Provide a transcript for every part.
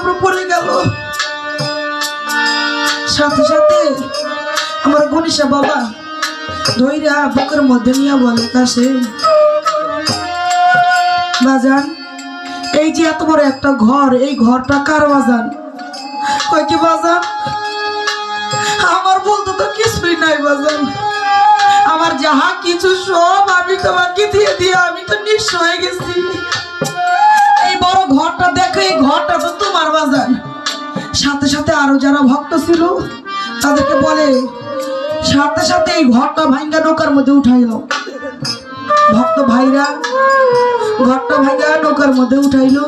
উপর পড়ে গেল। সাথে সাথে আমার গণিসা বাবা ধৈরা বুকের মধ্যে নিয়ে বলে কাশেম বাজান, এই যে এত বড় একটা ঘর, এই ঘরটা কার বাজান? কয় কি বাজান? আমার বলতে তো কিছুই নাই বাজান। আমার যাহা কিছু সব আমি তোমাকে দিয়ে দিয়ে আমি তো নিঃস্ব হয়ে গেছি। বড় ঘরটা দেখো, এই ঘরটা তো তোমার বাজান সাথে সাথে আরও যারা ভক্ত ছিল, তাদেরকে বলে, সাথে সাথে এই ঘরটা ভাঙ্গা নৌকার মধ্যে উঠাইলো ভক্ত ভাইরা, ঘরটা ভাঙ্গা নৌকার মধ্যে উঠাইলো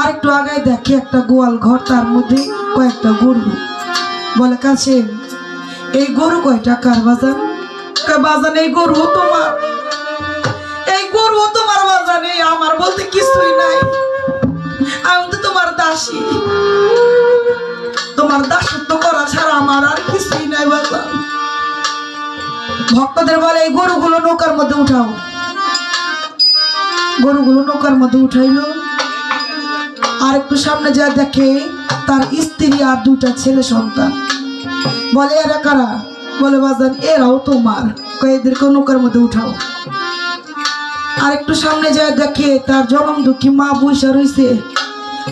আর একটু আগে দেখে একটা গোয়াল ঘর, তার মধ্যে কয়েকটা গরু। বলে, কাছে, এই গরু কয়টা? কার বাজান বাজান এই গরু তোমার। এই গরু তোমার বাজানে? আমার বলতে কিছুই নাই। আমি তো তোমার দাসী। তোমার দাসত্ব করা ছাড়া আমার আর কিছুই নাই বাজান ভক্তদের বলে, এই গরুগুলো নৌকার মধ্যে উঠাও। গরুগুলো নৌকার মধ্যে উঠাইলো। আর একটু সামনে যা দেখে, তার স্ত্রী আর দুটা ছেলে সন্তান। বলে, এরা কারা? বলে, বাজান, এরাও তোমার। কয় নৌকার মধ্যে উঠাও। আর একটু সামনে যায় দেখে তার জনম দুঃখী মা বৈশা রইছে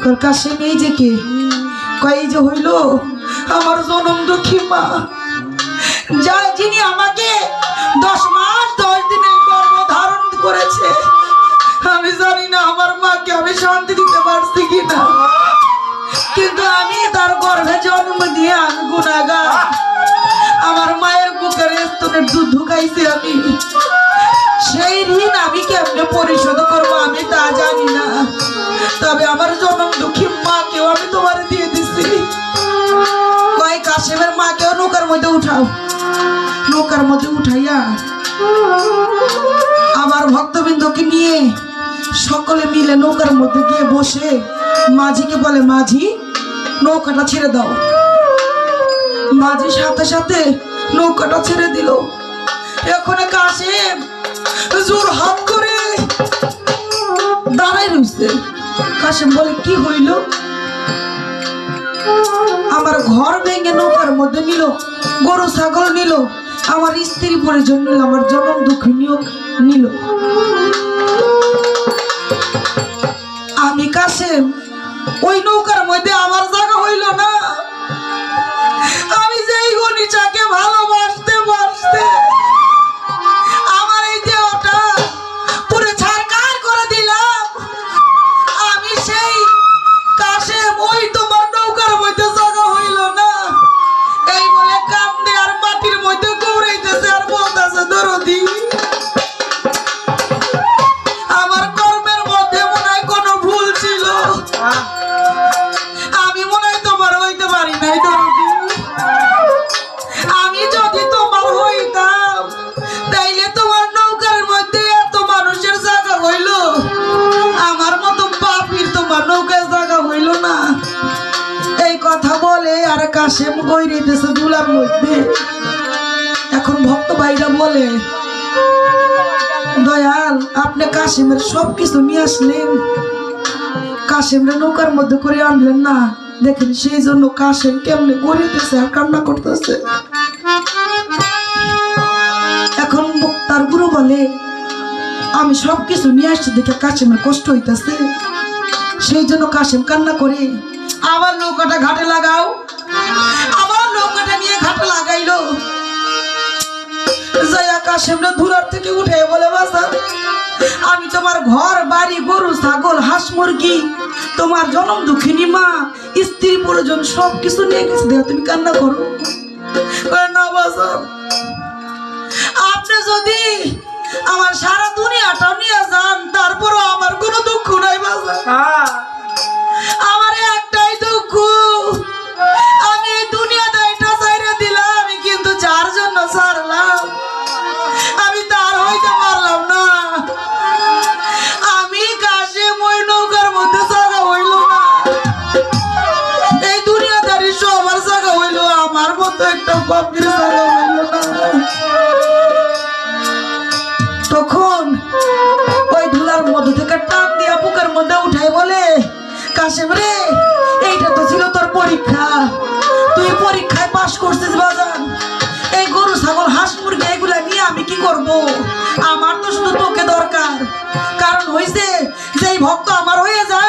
কর কাশিম এই যে কে কয় যে হইল আমার জনম দুঃখী মা। যা যিনি আমাকে দশ মাস দশ দিনের গর্ভ ধারণ করেছে। আমি জানি না আমার মাকে আমি শান্তি দিতে পারছি কিনা। কিন্তু আমি তার গর্ভে জন্ম দিয়ে আমি গুণাগার। আমার মায়ের বুকের স্তনের দুধ ঢুকাইছি আমি। সেই ঋণ আমি কেমনে পরিশোধ করব আমি তা জানি না। তবে আমার জনম দুঃখী মাকেও আমি তোমার দিয়ে দিছি। কয় কাশেমের মাকেও নৌকার মধ্যে উঠাও। নৌকার মধ্যে উঠাইয়া আবার ভক্তবৃন্দকে নিয়ে সকলে মিলে নৌকার মধ্যে গিয়ে বসে মাঝিকে বলে, মাঝি, নৌকাটা ছেড়ে দাও। মাঝি সাথে সাথে নৌকাটা ছেড়ে দিল। এখন কাশেম জোর হাত করে দাঁড়াই কাশেম বলে, কি হইল? আমার ঘর ভেঙে নৌকার মধ্যে নিল, গরু, ছাগল নিল, আমার স্ত্রী পরিজন নিল, আমার জনম দুঃখ নিয়োগ নিল। আমি কাশেম, ওই নৌকার মধ্যে আমার জায়গা হইল না। আপনি কাশিমের সব কিছু নিয়ে আসলেন। কাশিমরা নৌকার মধ্যে করে আনলেন না। দেখেন সেই জন্য কাশিম কেমনে গড়িতেছে আর কান্না করতেছে। এখন তার গুরু বলে, আমি সব কিছু নিয়ে আসছি দেখে কাশিমের কষ্ট হইতেছে। সেই জন্য কাশিম কান্না করে, আবার নৌকাটা ঘাটে লাগাও। আবার নৌকাটা নিয়ে ঘাটে লাগাইলো। জয়া কাশেমরা দূরার থেকে উঠে বলে বাসা আমি তোমার ঘর, বাড়ি, গরু, ছাগল, হাঁস, মুরগি, তোমার জনম দুঃখিনী মা, স্ত্রী পুরোজন সব কিছু নিয়ে গেছে দেখো তুমি কান্না করো। আপনি যদি আমার সারা দুনিয়াটা নিয়ে যান, তারপরও আমার কোনো দুঃখ নাই পরীক্ষা। তুই পরীক্ষায় পাশ করছিস বাজান। এই গরু, ছাগল, হাঁস, মুরগি, এগুলা নিয়ে আমি কি করব? আমার তো শুধু তোকে দরকার। কারণ হয়েছে যে ভক্ত আমার হয়ে যায়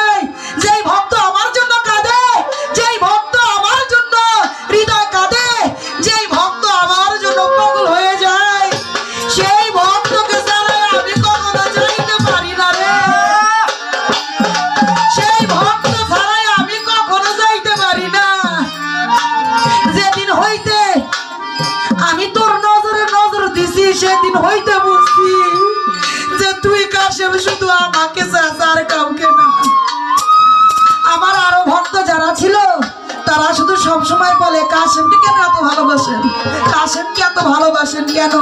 সবসময় বলে, কাশেমকে কেন এত ভালোবাসেন? কাশেমকে এত ভালোবাসেন কেন?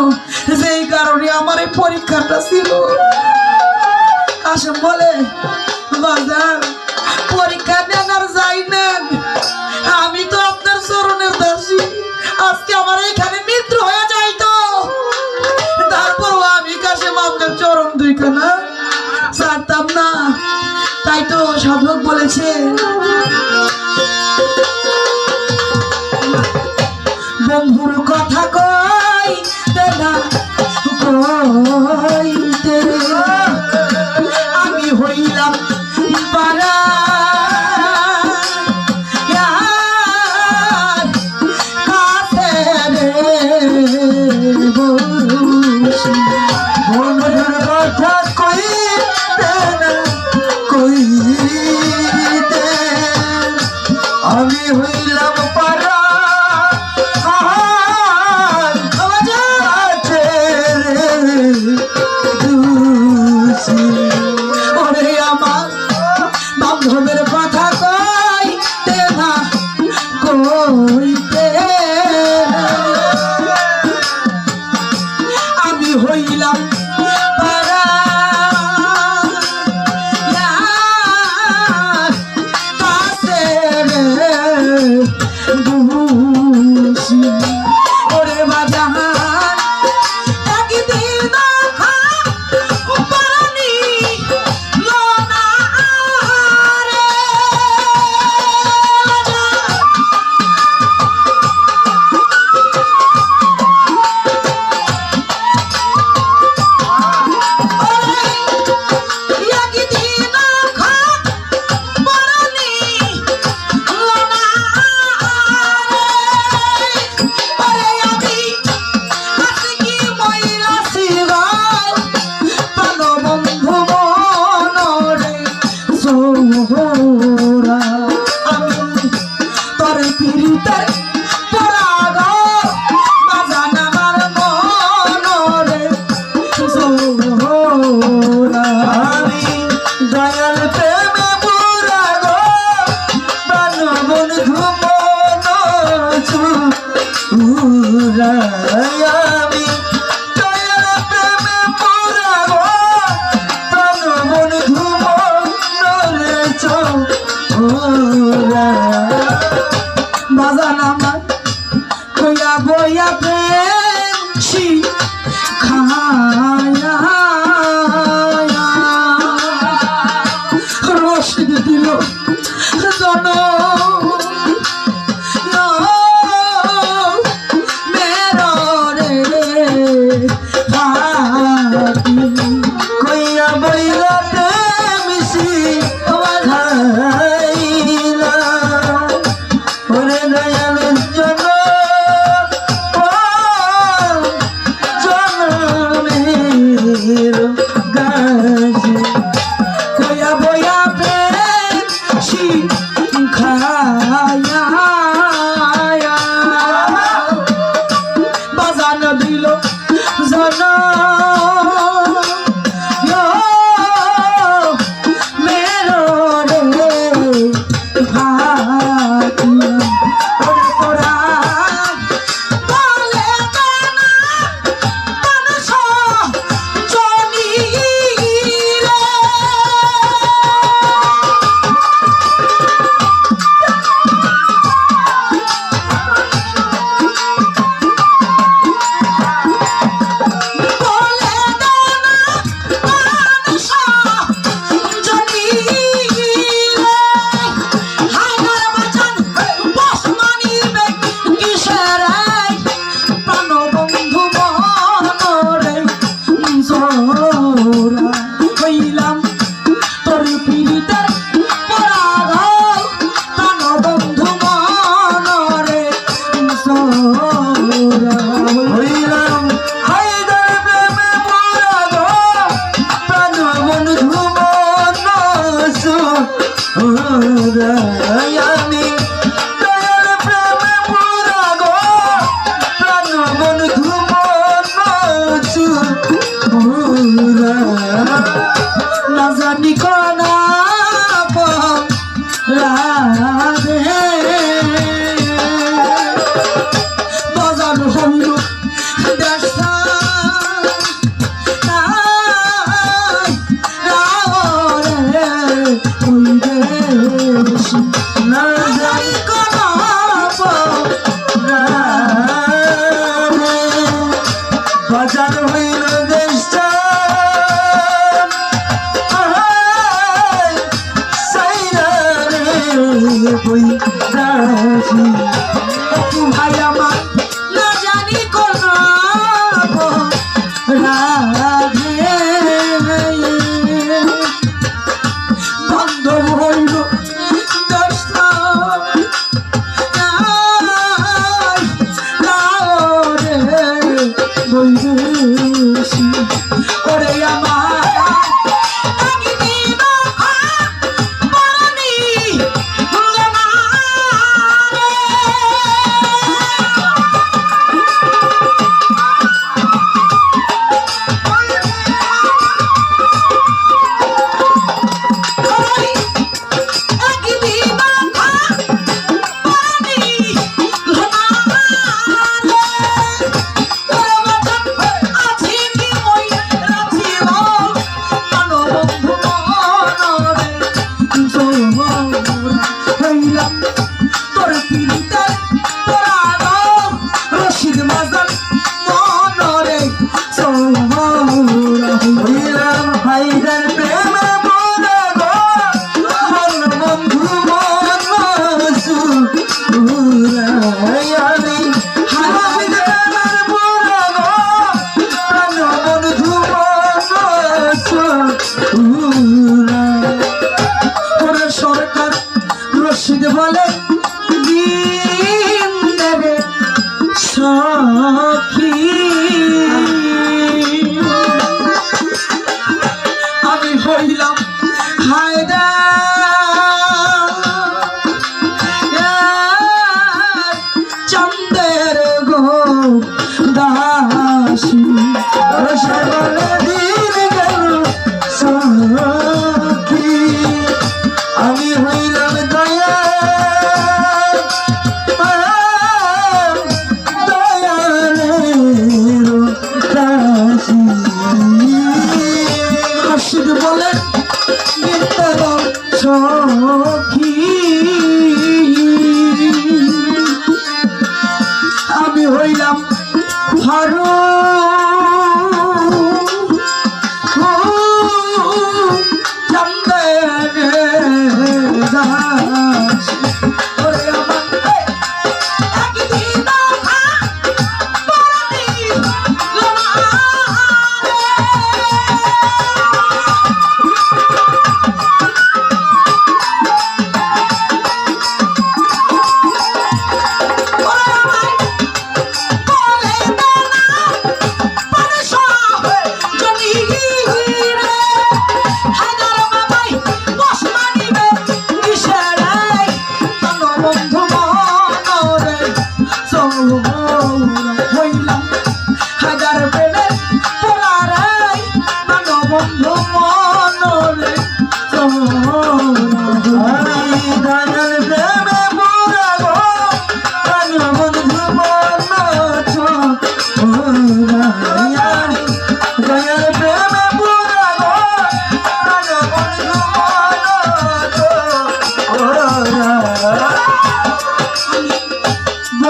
যেই কারণে আমার এই পরীক্ষাটা ছিল। কাশেম বলে, বাজার, পরীক্ষা নেনার যাই নেন। আমি তো আপনার চরণের দাসি। আজকে আমার এখানে মৃত্যু হয়ে যায় তো। তারপর আমি কাশেম আপনার চরণ দুইখানা ছাড়তাম না। তাই তো সাধক বলেছে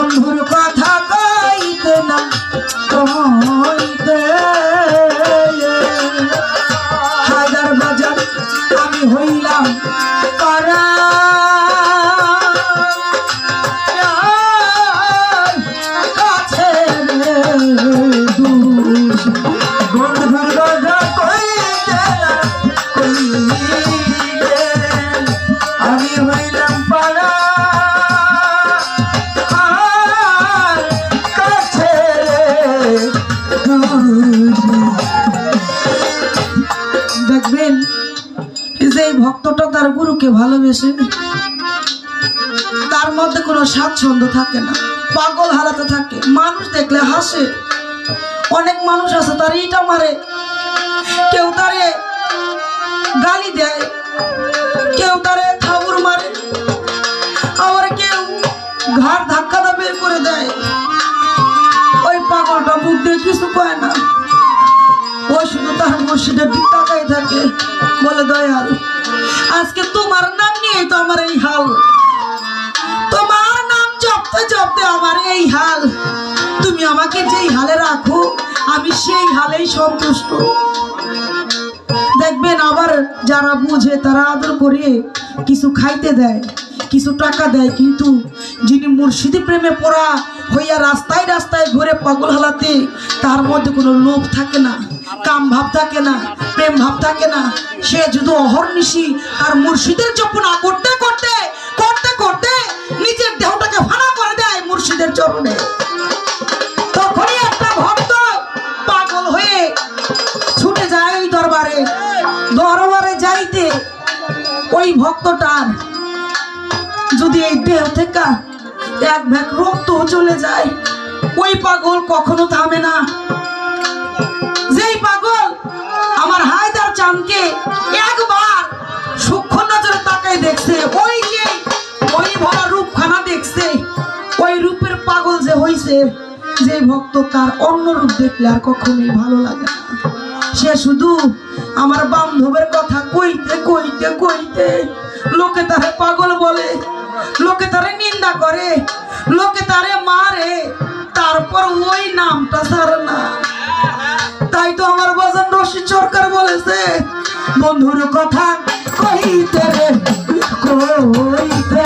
বন্ধুর কথা ভালোবেসে তার মধ্যে কোনো স্বাচ্ছন্দ্য থাকে না, পাগল হারাতে থাকে, মানুষ দেখলে হাসে। অনেক মানুষ আছে, তার ইটা মারে, কেউ তারে গালি দেয়, কেউ তারে থাবুর মারে, আবার কেউ ঘাড় ধাক্কাটা বের করে দেয়। ওই পাগলটা মুখ দিয়ে কিছু কয় না। শুধু তার মসজিদের দিক তাকাই থাকে। বলে, দয়াল, আজকে তোমার নাম নিয়ে তো আমার এই হাল। তোমার নাম জপতে জপতে আমার এই হাল। তুমি আমাকে যেই হালে রাখো, আমি সেই হালেই সন্তুষ্ট। দেখবেন আবার যারা বুঝে, তারা আদর করে কিছু খাইতে দেয়, কিছু টাকা দেয়, কিন্তু যিনি মুর্শিদি প্রেমে পড়া হইয়া রাস্তায় রাস্তায় ঘুরে পাগল হালাতে, তার মধ্যে কোনো লোভ থাকে না। কাম ভাব থাকে না, প্রেম ভাব থাকে না। সে যদি অহর্নিশি আর মুর্শিদের চপনা করতে করতে করতে করতে নিজের দেহটাকে ফানা করে দেয় মুর্শিদের চরণে। ওই দরবারে। দরবারে যাইতে ওই ভক্তটার যদি এই দেহ থেকে এক ভ্যাক রক্ত চলে যায়, ওই পাগল কখনো থামে না। চাঁদকে একবার সূক্ষ্ম নজরে তাকাই দেখছে। ওই যে, ওই ভরা রূপখানা দেখছে। ওই রূপের পাগল যে হইছে, যে ভক্ত তার অন্য রূপ দেখলে আর কখনোই ভালো লাগে না। সে শুধু আমার বান্ধবের কথা কইতে কইতে কইতে লোকে তারে পাগল বলে, লোকে তারে নিন্দা করে, লোকে তারে মারে, তারপর ওই নামটা ছাড়ে না। তো আমার বাজান রশি সরকার বলেছে বন্ধুর কথা কহিতে রে কইতে